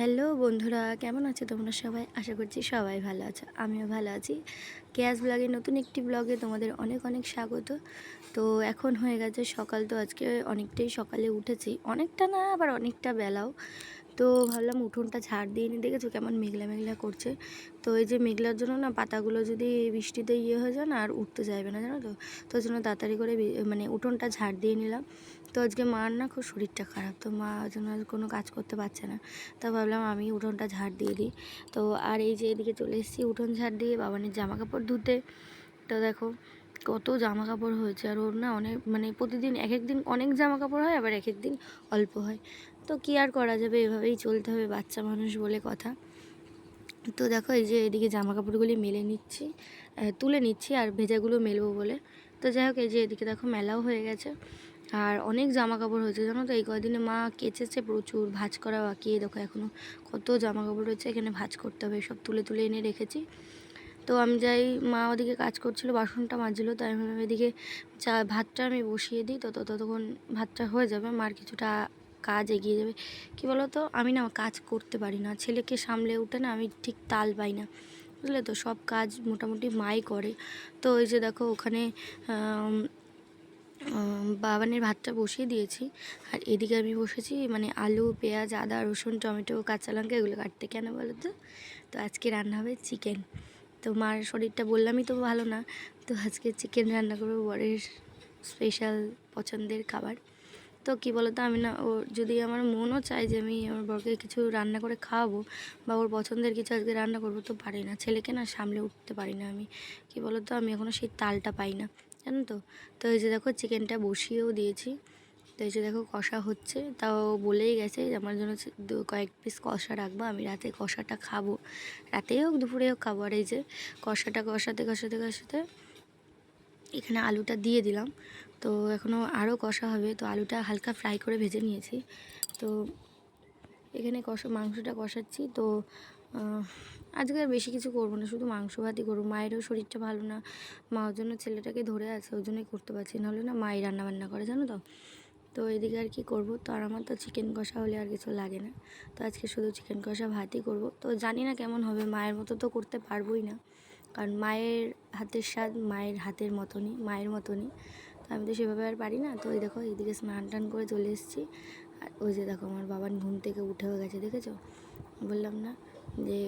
Hello বন্ধুরা, কেমন আছে তোমরা সবাই? আশা করছি সবাই ভালো আছো। আমিও ভালো আছি। কেয়াস ব্লগে নতুন একটি ব্লগে তোমাদের অনেক অনেক স্বাগত। তো এখন হয়ে গেছে সকাল, তো আজকে অনেকটাই সকালে উঠেছি। অনেকটা না, আবার অনেকটা বেলাও। তো ভাবলাম উঠোনটা ঝাড় দিয়ে নিয়ে দেখেছ কেমন মেঘলা মেঘলা করছে। তো এই যে মেঘলার জন্য না পাতাগুলো যদি বৃষ্টিতে ইয়ে হয়ে যায় না, আর উঠতে চাইবে না, জানো তো? তো জন্য তাড়াতাড়ি করে মানে উঠোনটা ঝাড় দিয়ে নিলাম। তো আজকে মার না খুব শরীরটা খারাপ, তো মা জন্য কোনো কাজ করতে পারছে না। তো ভাবলাম আমি উঠোনটা ঝাড় দিয়ে দিই। তো আর এই যে এদিকে চলে এসেছি উঠোন ঝাড় দিয়ে বাবানের জামা কাপড় ধুতে। তো দেখো কত জামা কাপড় হয়েছে আর ওর না অনেক মানে প্রতিদিন এক এক দিন অনেক জামা কাপড় হয়, আবার এক এক দিন অল্প হয়। তো কী আর করা যাবে? এভাবেই চলতে হবে বাচ্চা মানুষ বলে কথা। তো দেখো, এই যে এদিকে জামা কাপড়গুলি মেলে নিচ্ছি তুলে নিচ্ছি আর ভেজাগুলো মেলবো বলে। তো যাই হোক, এই যে এদিকে দেখো মেলাও হয়ে গেছে। আর অনেক জামা কাপড় হয়েছে, জানো তো? এই কদিনে মা কেচেছে প্রচুর, ভাঁজ করা বাকি। দেখো এখনও কত জামা কাপড় রয়েছে, এখানে ভাঁজ করতে হবে। সব তুলে তুলে এনে রেখেছি। তো আমি যাই, মা ওদিকে কাজ করছিল, বাসনটা মাজছিল, তাই আমি এদিকে চা, ভাতটা আমি বসিয়ে দিই, তো ততক্ষণ ভাতটা হয়ে যাবে, মার কিছুটা কাজ এগিয়ে যাবে। কি বলো তো আমি না কাজ করতে পারি না, ছেলেকে সামলে উঠে না আমি ঠিক তাল পাই না, বুঝলে তো, সব কাজ মোটামুটি মাই করে। তো ওই যে দেখো, ওখানে বাবানের ভাতটা বসিয়ে দিয়েছি, আর এদিকে আমি বসেছি মানে আলু, পেঁয়াজ, আদা, রসুন, টমেটো, কাঁচা লঙ্কা, এগুলো কাটতে, কেন বলো তো তো আজকে রান্না হবে চিকেন। তো মার শরীরটা বললামই তো ভালো না। তো আজকে চিকেন রান্না করব বরের স্পেশাল পছন্দের খাবার। তো কী বলো তো আমি না ওর যদি আমার মনও চায় যে আমি আমার বরকে কিছু রান্না করে খাওয়াবো বা ওর পছন্দের কিছু আজকে রান্না করব, তো পারি না। ছেলেকে না সামলে উঠতে পারি না আমি। কী বলো তো আমি এখনও সেই তালটা পাই না। জানো তো? তো এই যে দেখো চিকেনটা বসিয়েও দিয়েছি। তো এই যে দেখো কষা হচ্ছে, তাও বলেই গেছে আমার জন্য কয়েক পিস কষা রাখব, আমি রাতে কষাটা খাব। রাতেই হোক, দুপুরে হোক, খাব। আর এই যে কষাটা কষাতে কষাতে কষাতে এখানে আলুটা দিয়ে দিলাম। তো এখনও আরও কষা হবে, তো আলুটা হালকা ফ্রাই করে ভেজে নিয়েছি। তো এখানে কষা, মাংসটা কষাচ্ছি। তো আজকে আর বেশি কিছু করব না, শুধু মাংস ভাতই করব। মায়েরও শরীরটা ভালো না, মা ওর জন্য ছেলেটাকে ধরে আছে ওই জন্যই করতে পারছি। নাহলে না মাই রান্না বান্না করে, জানো তো? তো এদিকে আর কি করব? তো আর আমার তো চিকেন কষা হলে আর কিছু লাগে না। তো আজকে শুধু চিকেন কষা ভাতই করব। তো জানি না কেমন হবে, মায়ের মতো তো করতে পারবোই না। কারণ মায়ের হাতের স্বাদ মায়ের হাতের মতনই, মায়ের মতনই। তো আমি তো সেভাবে আর পারি না। তো ওই দেখো, এইদিকে স্নান টান করে চলে এসেছি। আর ওই যে দেখো, আমার বাবার ঘুম থেকে উঠেও গেছে, দেখেছ? বললাম না যে,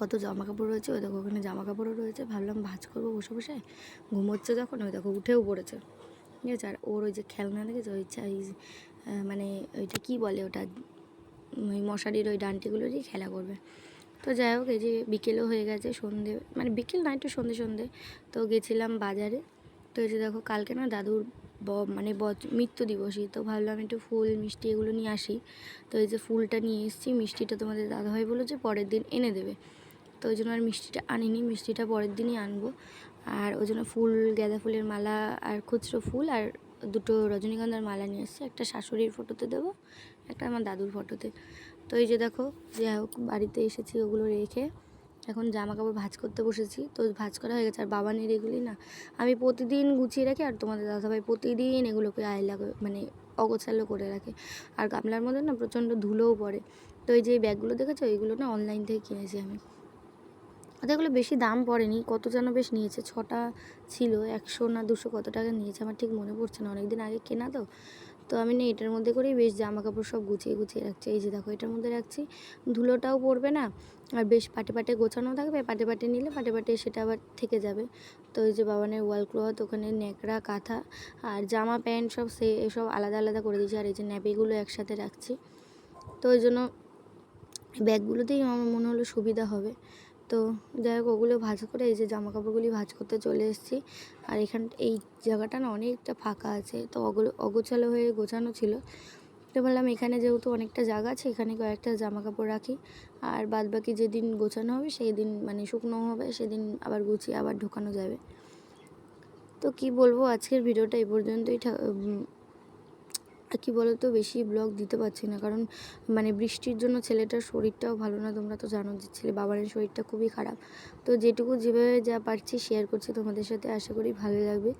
কত জামা কাপড় রয়েছে, ওই দেখো ওখানে জামা কাপড়ও রয়েছে। ভাবলাম ভাজ করব বসে বসে। ঘুমোচ্ছে যখন, ওই দেখো উঠেও পড়েছে। ঠিক আছে? আর ওর ওই যে খেলনা দেখেছ? ওই এই, মানে ওইটা কী বলে ওটা? ওই মশারির ওই ডান্টিগুলো দিয়ে খেলা করবে। তো যাই হোক এই যে বিকেলও হয়ে গেছে সন্ধে মানে বিকেল না একটু সন্ধে সন্ধে। তো গেছিলাম বাজারে। তো এই যে দেখো কালকে না দাদুর ব মানে বচ মৃত্যু দিবসই। তো ভাবলাম একটু ফুল মিষ্টি এগুলো নিয়ে আসি। তো এই যে ফুলটা নিয়ে এসেছি মিষ্টিটা তোমাদের দাদা দাদাভাই বলল যে পরের দিন এনে দেবে। তো ওই জন্য আর মিষ্টিটা আনিনি মিষ্টিটা পরের দিনই আনব। আর ওই জন্য ফুল, গাঁদা ফুলের মালা আর খুচরো ফুল আর দুটো রজনীগন্ধার মালা নিয়ে এসেছি। একটা শাশুড়ির ফটোতে দেবো, একটা আমার দাদুর ফটোতে তো এই যে দেখো, যাই হোক, বাড়িতে এসেছি ওগুলো রেখে। এখন জামা কাপড় ভাঁজ করতে বসেছি, তো ভাঁজ করা হয়ে গেছে। আর বাবা বাবানের এগুলি না। আমি প্রতিদিন গুছিয়ে রাখি আর তোমাদের দাদাভাই প্রতিদিন এগুলোকে আয়লা মানে অগোছালো করে রাখে। আর গামলার মধ্যে না প্রচণ্ড ধুলোও পড়ে। তো এই যে ব্যাগগুলো দেখেছ? এইগুলো না অনলাইন থেকে কিনেছি আমি। ওদেরগুলো বেশি দাম পড়েনি, কত যেন বেশ নিয়েছে, ছটা ছিল, একশো না দুশো কত টাকা নিয়েছে, আমার ঠিক মনে পড়ছে না অনেক দিন আগে কেনা তো। তো আমি না এটার মধ্যে করেই বেশ জামা কাপড় সব গুছিয়ে গুছিয়ে রাখছি, এই যে দেখো এটার মধ্যে রাখছি। ধুলোটাও পড়বে না, আর বেশ পাটে পাটে গোছানো থাকবে, পাটে পাটে নিলে পাটে পাটে সেটা আবার থেকে যাবে। তো এই যে বাবানের ওয়াল ক্লথ, ওখানে ন্যাকড়া, কাঁথা আর জামা প্যান্ট সব সে এসব আলাদা আলাদা করে দিয়েছি, আর এই যে ন্যাপিগুলো একসাথে রাখছি। তো ওই জন্য ব্যাগগুলোতেই আমার মনে হলো সুবিধা হবে। তো যাই হোক, ওগুলো ভাজ করে এই যে জামা কাপড়গুলি ভাজ করতে চলে এসেছি। আর এখান, এই জায়গাটা না অনেকটা ফাঁকা আছে, তো অগুলো অগোছালো হয়ে গোছানো ছিল। তো বললাম এখানে যেহেতু অনেকটা জায়গা আছে, এখানে কয়েকটা জামা কাপড় রাখি। আর বাদ বাকি যেদিন গোছানো হবে সেই দিন মানে শুকনো হবে, সেদিন আবার গুছিয়ে আবার ঢোকানো যাবে। তো কি বলব, আজকের ভিডিওটা এই পর্যন্তই কী বলো তো বেশি ব্লগ দিতে পারছি না। কারণ মানে বৃষ্টির জন্য ছেলেটার শরীরটাও ভালো না, তোমরা তো জানো যে ছেলে, বাবারের শরীরটা খুবই খারাপ। তো যেটুকু যেভাবে যা পারছি শেয়ার করছি তোমাদের সাথে, আশা করি ভালো লাগবে।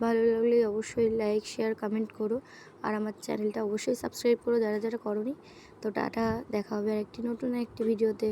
ভালো লাগলে অবশ্যই লাইক শেয়ার কমেন্ট করো। আর আমার চ্যানেলটা অবশ্যই সাবস্ক্রাইব করো যারা যারা করোনি। তো টাটা, দেখা হবে আর একটি নতুন একটি ভিডিওতে